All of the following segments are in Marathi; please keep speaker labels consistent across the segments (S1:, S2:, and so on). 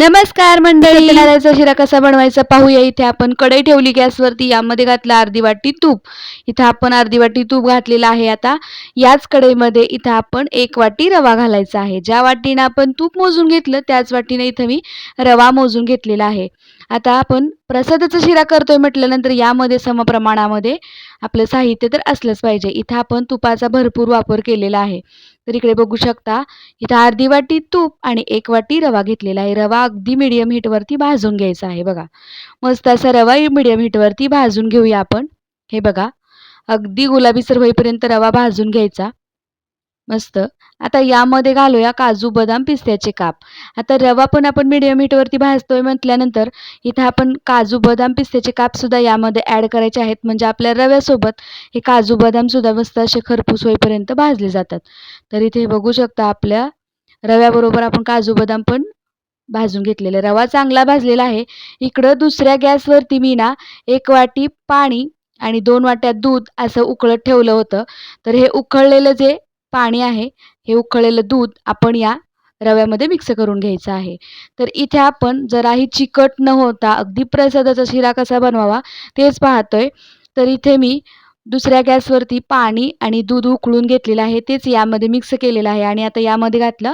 S1: नमस्कार मंडळी. नारळाचा शिरा कसा बनवायचा पाहूया. इथे आपण कढई ठेवली गॅसवरती. यामध्ये घातलं अर्धी वाटी तूप. इथं आपण अर्धी वाटी तूप घातलेलं आहे आता. याच कढईमध्ये इथं आपण एक वाटी रवा घालायचा आहे. ज्या वाटीनं आपण तूप मोजून घेतलं त्याच वाटीने इथं मी रवा मोजून घेतलेला आहे. आता आपण प्रसादाचा शिरा करतोय म्हटल्यानंतर यामध्ये समप्रमाणामध्ये आपलं साहित्य तर असलंच पाहिजे. इथं आपण तुपाचा भरपूर वापर केलेला आहे. तर इकडे बघू शकता इथं अर्धी वाटी तूप आणि एक वाटी रवा घेतलेला आहे. रवा अगदी मिडियम हीटवरती भाजून घ्यायचा आहे बघा. मस्त असा रवा मिडियम हीटवरती भाजून घेऊया आपण. हे बघा अगदी गुलाबीसर होईपर्यंत रवा भाजून घ्यायचा. मस्त. आता यामध्ये घालूया काजू बदाम पिस्त्याचे काप. आता रवा पण आपण मिडियम हीटवरती भाजतोय म्हटल्यानंतर इथं आपण काजू बदाम पिस्त्याचे कापसुद्धा यामध्ये ॲड करायचे आहेत. म्हणजे आपल्या रव्यासोबत हे काजू बदामसुद्धा मस्त असे खरपूस होईपर्यंत भाजले जातात. तर इथे बघू शकता आपल्या रव्याबरोबर आपण काजू बदाम पण भाजून घेतलेले. रवा चांगला भाजलेला आहे. इकडं दुसऱ्या गॅसवरती मी ना एक वाटी पाणी आणि दोन वाट्या दूध असं उकळत ठेवलं होतं. तर हे उकळलेलं जे पाणी आहे हे उकळलेलं दूध आपण या रव्यामध्ये मिक्स करून घ्यायचं आहे. तर इथे आपण जराही चिकट न होता अगदी प्रसादाचा शिरा कसा बनवावा तेच पाहतोय. तर इथे मी दुसऱ्या गॅसवरती पाणी आणि दूध उकळून घेतलेलं आहे तेच यामध्ये मिक्स केलेलं आहे. आणि आता यामध्ये घातलं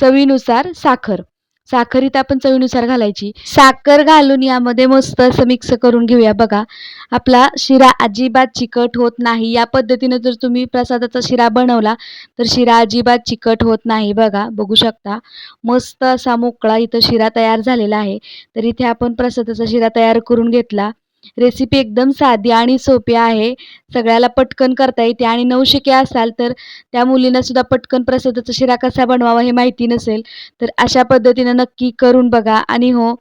S1: चवीनुसार साखर. साखर इथं आपण चवीनुसार घालायची. साखर घालून यामध्ये मस्त असं मिक्स करून घेऊया बघा. आपला शिरा अजिबात चिकट होत नाही. या पद्धतीनं जर तुम्ही प्रसादाचा शिरा बनवला तर शिरा अजिबात चिकट होत नाही बघा. बघू शकता. मस्त असा मोकळा इथं शिरा तयार झालेला आहे. तर इथे आपण प्रसादाचा शिरा तयार करून घेतला. रेसिपी एकदम साधी आणि सोपी आहे. सगळ्याला पटकन करता येते आणि नवशिके असाल तर त्या मुलींनासुद्धा पटकन प्रसादाचा शिरा कसा बनवावा हे माहिती नसेल तर अशा पद्धतीनं नक्की करून बघा. आणि हो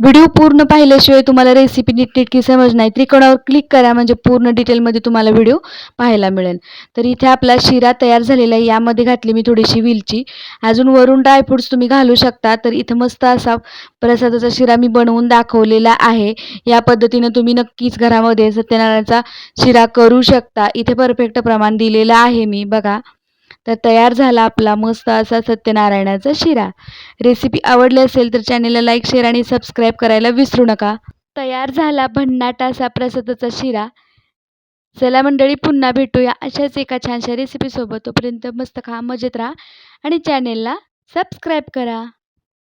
S1: व्हिडिओ पूर्ण पाहिल्याशिवाय तुम्हाला रेसिपी नीटनेटकी समज नाही. त्रिकोणावर क्लिक करा म्हणजे पूर्ण डिटेलमध्ये तुम्हाला व्हिडिओ पाहायला मिळेल. तर इथे आपला शिरा तयार झालेला आहे. यामध्ये घातली मी थोडीशी विलची. अजून वरून ड्रायफ्रुट्स तुम्ही घालू शकता. तर इथं मस्त असा प्रसादाचा शिरा मी बनवून दाखवलेला आहे. या पद्धतीनं तुम्ही नक्कीच घरामध्ये सत्यनारायणाचा शिरा करू शकता. इथे परफेक्ट प्रमाण दिलेलं आहे मी. बघा. तर तयार झाला आपला मस्त असा सत्यनारायणाचा शिरा. रेसिपी आवडली असेल तर चॅनेलला लाईक शेअर आणि सबस्क्राईब करायला विसरू नका. तयार झाला भन्नाट असा प्रसादाचा शिरा. चला मंडळी पुन्हा भेटूया अशाच एका छानशा रेसिपीसोबत तोपर्यंत मस्त खा मजेत राहा आणि चॅनेलला सबस्क्राईब करा.